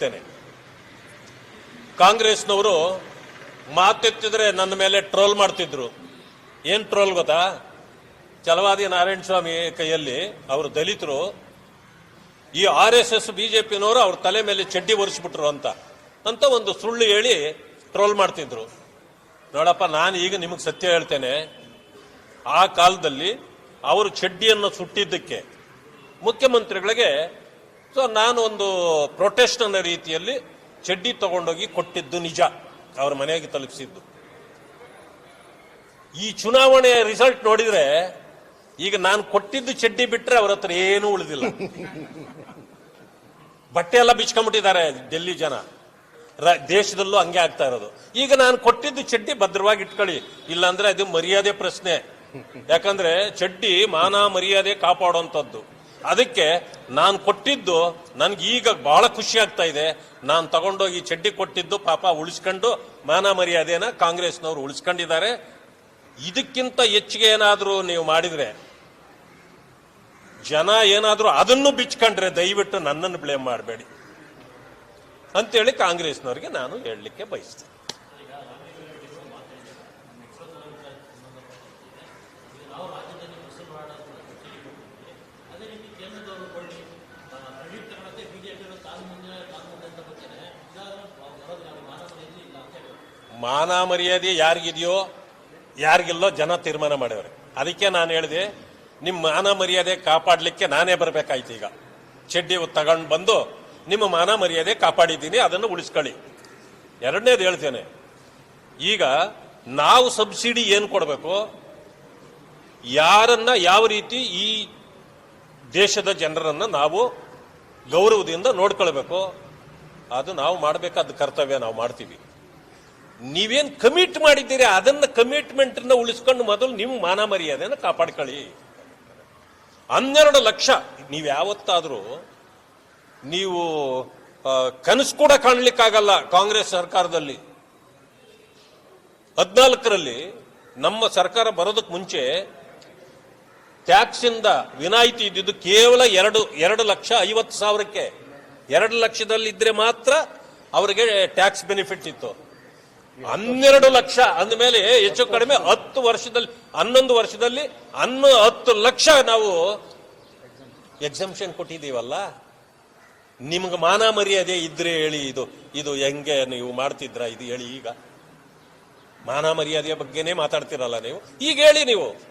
ಹೇಳ್ತೇನೆ. ಕಾಂಗ್ರೆಸ್ನವರು ಮಾತೆತ್ತಿದ್ರೆ ನನ್ನ ಮೇಲೆ ಟ್ರೋಲ್ ಮಾಡ್ತಿದ್ರು. ಏನ್ ಟ್ರೋಲ್ ಗೊತ್ತಾ? ಚಲವಾದಿ ನಾರಾಯಣ ಸ್ವಾಮಿ ಕೈಯಲ್ಲಿ ಅವರು ದಲಿತರು. ಈ ಆರ್ ಎಸ್ ಎಸ್ ಬಿಜೆಪಿನವರು ಅವ್ರ ತಲೆ ಮೇಲೆ ಚಡ್ಡಿ ಒರೆಸ್ಬಿಟ್ರು ಅಂತ. ಅಂತ ಒಂದು ಸುಳ್ಳು ಹೇಳಿ ಟ್ರೋಲ್ ಮಾಡ್ತಿದ್ರು. ನೋಡಪ್ಪ, ನಾನು ಈಗ ನಿಮಗೆ ಸತ್ಯ ಹೇಳ್ತೇನೆ. ಆ ಕಾಲದಲ್ಲಿ ಅವರು ಚಡ್ಡಿಯನ್ನು ಸುಟ್ಟಿದ್ದಕ್ಕೆ ಮುಖ್ಯಮಂತ್ರಿಗಳಿಗೆ ಸೊ ನಾನು ಒಂದು ಪ್ರೊಟೆಸ್ಟ್ ಅನ್ನೋ ರೀತಿಯಲ್ಲಿ ಚಡ್ಡಿ ತಗೊಂಡೋಗಿ ಕೊಟ್ಟಿದ್ದು ನಿಜ. ಅವ್ರ ಮನೆಗೆ ತಲುಪಿಸಿದ್ದು. ಈ ಚುನಾವಣೆಯ ರಿಸಲ್ಟ್ ನೋಡಿದ್ರೆ ಈಗ ನಾನು ಕೊಟ್ಟಿದ್ದು ಚಡ್ಡಿ ಬಿಟ್ರೆ ಅವ್ರ ಹತ್ರ ಏನೂ ಉಳಿದಿಲ್ಲ. ಬಟ್ಟೆ ಎಲ್ಲ ಬಿಚ್ಕೊಂಡ್ಬಿಟ್ಟಿದ್ದಾರೆ ಡೆಲ್ಲಿ ಜನ. ದೇಶದಲ್ಲೂ ಹಂಗೆ ಆಗ್ತಾ ಇರೋದು. ಈಗ ನಾನು ಕೊಟ್ಟಿದ್ದು ಚಡ್ಡಿ ಭದ್ರವಾಗಿ ಇಟ್ಕೊಳ್ಳಿ. ಇಲ್ಲಾಂದ್ರೆ ಅದು ಮರ್ಯಾದೆ ಪ್ರಶ್ನೆ. ಯಾಕಂದ್ರೆ ಚಡ್ಡಿ ಮಾನ ಮರ್ಯಾದೆ ಕಾಪಾಡುವಂಥದ್ದು ಅದಕ್ಕೆ ನಾನು ಕೊಟ್ಟಿದ್ದು ನನ್ಗೆ ಈಗ ಬಹಳ ಖುಷಿ ಆಗ್ತಾ ಇದೆ. ನಾನು ತಗೊಂಡೋಗಿ ಚಡ್ಡಿ ಕೊಟ್ಟಿದ್ದು ಪಾಪ ಉಳಿಸ್ಕೊಂಡು ಮಾನ ಮರ್ಯಾದೆನ ಕಾಂಗ್ರೆಸ್ನವರು ಉಳಿಸ್ಕೊಂಡಿದ್ದಾರೆ. ಇದಕ್ಕಿಂತ ಹೆಚ್ಚಿಗೆ ಏನಾದರೂ ನೀವು ಮಾಡಿದ್ರೆ, ಜನ ಏನಾದರೂ ಅದನ್ನು ಬಿಚ್ಕೊಂಡ್ರೆ ದಯವಿಟ್ಟು ನನ್ನನ್ನು ಬ್ಲೇಮ್ ಮಾಡಬೇಡಿ. ಅಂತೇಳಿ ಕಾಂಗ್ರೆಸ್ನವ್ರಿಗೆ ನಾನು ಹೇಳಲಿಕ್ಕೆ ಬಯಸ್ತೇನೆ. ಮಾನ ಮರ್ಯಾದೆ ಯಾರಿಗಿದೆಯೋ, ಯಾರಿಗಿಲ್ಲೋ ಜನ ತೀರ್ಮಾನ ಮಾಡ್ಯವ್ರೆ. ಅದಕ್ಕೆ ನಾನು ಹೇಳಿದೆ ನಿಮ್ಮ ಮಾನ ಮರ್ಯಾದೆ ಕಾಪಾಡಲಿಕ್ಕೆ ನಾನೇ ಬರಬೇಕಾಯ್ತು ಈಗ. ಚಡ್ಡಿ ತಗೊಂಡು ಬಂದು ನಿಮ್ಮ ಮಾನ ಮರ್ಯಾದೆ ಕಾಪಾಡಿದ್ದೀನಿ, ಅದನ್ನು ಉಳಿಸ್ಕೊಳ್ಳಿ. ಎರಡನೇದು ಹೇಳ್ತೇನೆ, ಈಗ ನಾವು ಸಬ್ಸಿಡಿ ಏನು ಕೊಡಬೇಕು? ಯಾರನ್ನ ಯಾವ ರೀತಿ ಈ ದೇಶದ ಜನರನ್ನು ನಾವು ಗೌರವದಿಂದ ನೋಡ್ಕೊಳ್ಬೇಕು. ಅದು ನಾವು ಮಾಡಬೇಕಾದ ಕರ್ತವ್ಯ ನಾವು ಮಾಡ್ತೀವಿ. ನೀವೇನು ಕಮಿಟ್ ಮಾಡಿದ್ದೀರಿ, ಅದನ್ನು ಕಮಿಟ್ಮೆಂಟ್ ಉಳಿಸ್ಕೊಂಡು ಮೊದಲು ನಿಮ್ಮ ಮಾನ ಮರ್ಯಾದೆಯನ್ನು ಕಾಪಾಡ್ಕೊಳ್ಳಿ. ಹನ್ನೆರಡು ಲಕ್ಷ, ನೀವು ಯಾವತ್ತಾದರೂ ನೀವು ಕನಸು ಕೂಡ ಕಾಣಲಿಕ್ಕಾಗಲ್ಲ ಕಾಂಗ್ರೆಸ್ ಸರ್ಕಾರದಲ್ಲಿ. ಹದಿನಾಲ್ಕರಲ್ಲಿ ನಮ್ಮ ಸರ್ಕಾರ ಬರೋದಕ್ಕೆ ಮುಂಚೆ ಟ್ಯಾಕ್ಸ್ ಇಂದ ವಿನಾಯಿತಿ ಇದ್ದಿದ್ದು ಕೇವಲ ಎರಡು ಎರಡು ಲಕ್ಷ ಐವತ್ತು ಸಾವಿರಕ್ಕೆ. ಎರಡು ಲಕ್ಷದಲ್ಲಿ ಇದ್ರೆ ಮಾತ್ರ ಅವರಿಗೆ ಟ್ಯಾಕ್ಸ್ ಬೆನಿಫಿಟ್ ಇತ್ತು. ಹನ್ನೆರಡು ಲಕ್ಷ ಅಂದಮೇಲೆ ಹೆಚ್ಚು ಕಡಿಮೆ ಹತ್ತು ವರ್ಷದಲ್ಲಿ, ಹನ್ನೊಂದು ವರ್ಷದಲ್ಲಿ ಹನ್ನ ಹತ್ತು ಲಕ್ಷ ನಾವು ಎಕ್ಸಂಪ್ಷನ್ ಕೊಟ್ಟಿದ್ದೀವಲ್ಲ? ನಿಮ್ಗೆ ಮಾನ ಮರ್ಯಾದೆ ಇದ್ರೆ ಹೇಳಿ ಇದು ಇದು ಹೆಂಗೆ ನೀವು ಮಾಡ್ತಿದ್ರ? ಇದು ಹೇಳಿ ಈಗ. ಮಾನ ಮರ್ಯಾದೆಯ ಬಗ್ಗೆನೇ ಮಾತಾಡ್ತಿರಲ್ಲ ನೀವು. ಈಗ ಹೇಳಿ ನೀವು.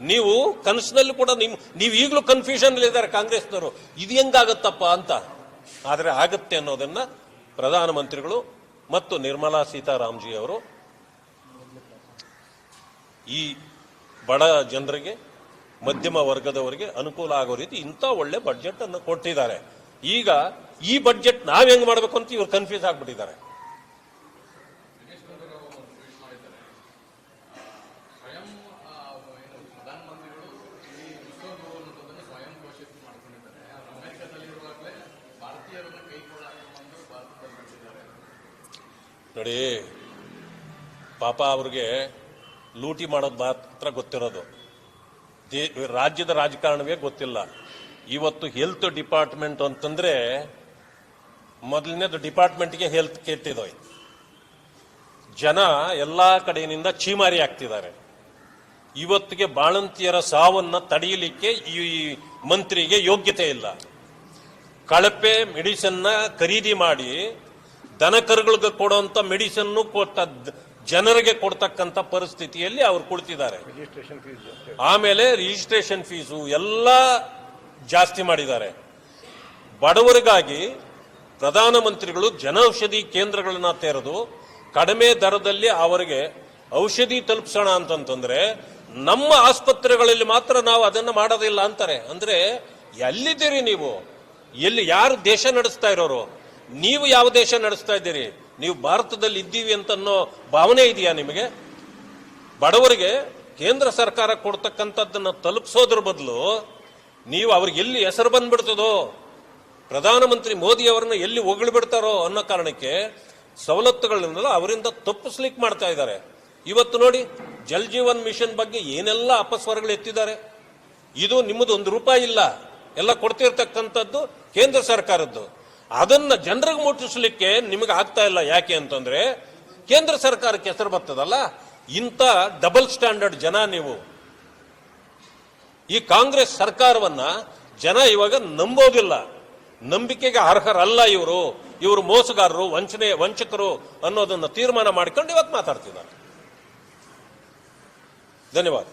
ನೀವು ಕನಸಿನಲ್ಲಿ ಕೂಡ ನಿಮ್ ನೀವು ಈಗಲೂ ಕನ್ಫ್ಯೂಷನ್ ಇದ್ದಾರೆ ಕಾಂಗ್ರೆಸ್ನವರು. ಇದು ಹೆಂಗಾಗತ್ತಪ್ಪ ಅಂತ. ಆದರೆ ಆಗತ್ತೆ ಅನ್ನೋದನ್ನ ಪ್ರಧಾನಮಂತ್ರಿಗಳು ಮತ್ತು ನಿರ್ಮಲಾ ಸೀತಾರಾಮ್ಜಿ ಅವರು ಈ ಬಡ ಜನರಿಗೆ, ಮಧ್ಯಮ ವರ್ಗದವರಿಗೆ ಅನುಕೂಲ ಆಗೋ ರೀತಿ ಇಂಥ ಒಳ್ಳೆ ಬಡ್ಜೆಟ್ ಅನ್ನು ಕೊಟ್ಟಿದ್ದಾರೆ. ಈಗ ಈ ಬಡ್ಜೆಟ್ ನಾವ್ ಹೆಂಗ್ ಮಾಡ್ಬೇಕು ಅಂತ ಇವ್ರು ಕನ್ಫ್ಯೂಸ್ ಆಗ್ಬಿಟ್ಟಿದ್ದಾರೆ ಸ್ವಯಂ ಆ, ಏನು ಪ್ರಧಾನಮಂತ್ರಿಗಳು ಈ ವಿಶ್ವಗುರು ಅನ್ನೋದನ್ನು ಸ್ವಯಂ ಘೋಷಿತ ಮಾಡ್ಕೊಂಡಿದ್ದಾರೆ ಅಮೆರಿಕದಲ್ಲಿರುವಾಗಲೇ ಭಾರತೀಯರನ್ನು ಕೈಗೊಳ್ಳಾಕೊಂಡು ಭಾರತದಲ್ಲಿ ಬಿಟ್ಟಿದ್ದಾರೆ ನೋಡಿ, ಪಾಪ ಅವ್ರಿಗೆ ಲೂಟಿ ಮಾಡೋದು ಮಾತ್ರ ಗೊತ್ತಿರೋದು. ದೇ- ರಾಜ್ಯದ ರಾಜಕಾರಣವೇ ಗೊತ್ತಿಲ್ಲ. ಇವತ್ತು ಹೆಲ್ತ್ ಡಿಪಾರ್ಟ್ಮೆಂಟ್ ಅಂತಂದ್ರೆ ಮೊದಲನೇದು ಡಿಪಾರ್ಟ್ಮೆಂಟ್ಗೆ ಹೆಲ್ತ್ ಕೆಟ್ಟಿದೋಯ್ತು ಜನ ಎಲ್ಲಾ ಕಡೆಯಿಂದ ಚೀಮಾರಿ ಆಗ್ತಿದ್ದಾರೆ. ಇವತ್ತಿಗೆ ಬಾಣಂತಿಯರ ಸಾವನ್ನ ತಡೆಯಲಿಕ್ಕೆ ಈ ಮಂತ್ರಿಗೆ ಯೋಗ್ಯತೆ ಇಲ್ಲ. ಕಳಪೆ ಮೆಡಿಸನ್ನ ಖರೀದಿ ಮಾಡಿ ದನ ಕರುಗಳಿಗೆ ಕೊಡುವಂತ ಮೆಡಿಸನ್ ಕೊಟ್ಟ ಜನರಿಗೆ ಕೊಡ್ತಕ್ಕಂಥ ಪರಿಸ್ಥಿತಿಯಲ್ಲಿ ಅವ್ರು ಕುಳಿತಿದ್ದಾರೆ. ಆಮೇಲೆ ರಿಜಿಸ್ಟ್ರೇಷನ್ ಫೀಸು ಎಲ್ಲ ಜಾಸ್ತಿ ಮಾಡಿದ್ದಾರೆ. ಬಡವರಿಗಾಗಿ ಪ್ರಧಾನಮಂತ್ರಿಗಳು ಜನೌಷಧಿ ಕೇಂದ್ರಗಳನ್ನ ತೆರೆದು ಕಡಿಮೆ ದರದಲ್ಲಿ ಅವರಿಗೆ ಔಷಧಿ ತಲುಪಿಸೋಣ ಅಂತಂತಂದ್ರೆ ನಮ್ಮ ಆಸ್ಪತ್ರೆಗಳಲ್ಲಿ ಮಾತ್ರ ನಾವು ಅದನ್ನ ಮಾಡೋದಿಲ್ಲ ಅಂತಾರೆ. ಅಂದ್ರೆ ಎಲ್ಲಿದ್ದೀರಿ ನೀವು? ಎಲ್ಲಿ ಯಾರು ದೇಶ ನಡೆಸ್ತಾ ಇರೋರು? ನೀವು ಯಾವ ದೇಶ ನಡೆಸ್ತಾ ಇದ್ದೀರಿ? ನೀವು ಭಾರತದಲ್ಲಿ ಇದ್ದೀವಿ ಅಂತ ಅನ್ನೋ ಭಾವನೆ ಇದೆಯಾ ನಿಮಗೆ? ಬಡವರಿಗೆ ಕೇಂದ್ರ ಸರ್ಕಾರ ಕೊಡ್ತಕ್ಕಂಥದ್ದನ್ನ ತಲುಪಿಸೋದ್ರ ಬದಲು ನೀವು ಅವ್ರಿಗೆ ಎಲ್ಲಿ ಹೆಸರು ಬಂದ್ಬಿಡ್ತದೋ, ಪ್ರಧಾನಮಂತ್ರಿ ಮೋದಿ ಅವರನ್ನ ಎಲ್ಲಿ ಹೊಗಳ್ಬಿಡ್ತಾರೋ ಅನ್ನೋ ಕಾರಣಕ್ಕೆ ಸವಲತ್ತುಗಳನ್ನೆಲ್ಲ ಅವರಿಂದ ತಪ್ಪಿಸ್ಲಿಕ್ಕೆ ಮಾಡ್ತಾ ಇದ್ದಾರೆ. ಇವತ್ತು ನೋಡಿ, ಜಲ್ ಜೀವನ್ ಮಿಷನ್ ಬಗ್ಗೆ ಏನೆಲ್ಲ ಅಪಸ್ವರಗಳು ಎತ್ತಿದ್ದಾರೆ? ಇದು ನಿಮ್ಮದು ಒಂದು ರೂಪಾಯಿ ಇಲ್ಲ. ಎಲ್ಲ ಕೊಡ್ತಿರ್ತಕ್ಕಂಥದ್ದು ಕೇಂದ್ರ ಸರ್ಕಾರದ್ದು. ಅದನ್ನ ಜನರಿಗೆ ಮುಟ್ಟಿಸಲಿಕ್ಕೆ ನಿಮಗೆ ಆಗ್ತಾ ಇಲ್ಲ ಯಾಕೆ ಅಂತಂದ್ರೆ ಕೇಂದ್ರ ಸರ್ಕಾರಕ್ಕೆ ಹೆಸರು ಬರ್ತದಲ್ಲ? ಇಂಥ ಡಬಲ್ ಸ್ಟ್ಯಾಂಡರ್ಡ್ ಜನ ನೀವು. ಈ ಕಾಂಗ್ರೆಸ್ ಸರ್ಕಾರವನ್ನ ಜನ ಇವಾಗ ನಂಬೋದಿಲ್ಲ. ನಂಬಿಕೆಗೆ ಅರ್ಹರಲ್ಲ ಇವರು. ಇವರು ಮೋಸಗಾರರು, ವಂಚನೆ, ವಂಚಕರು ಅನ್ನೋದನ್ನ ತೀರ್ಮಾನ ಮಾಡ್ಕೊಂಡು ಇವತ್ತು ಮಾತಾಡ್ತಿದ್ದಾರೆ. ಧನ್ಯವಾದ.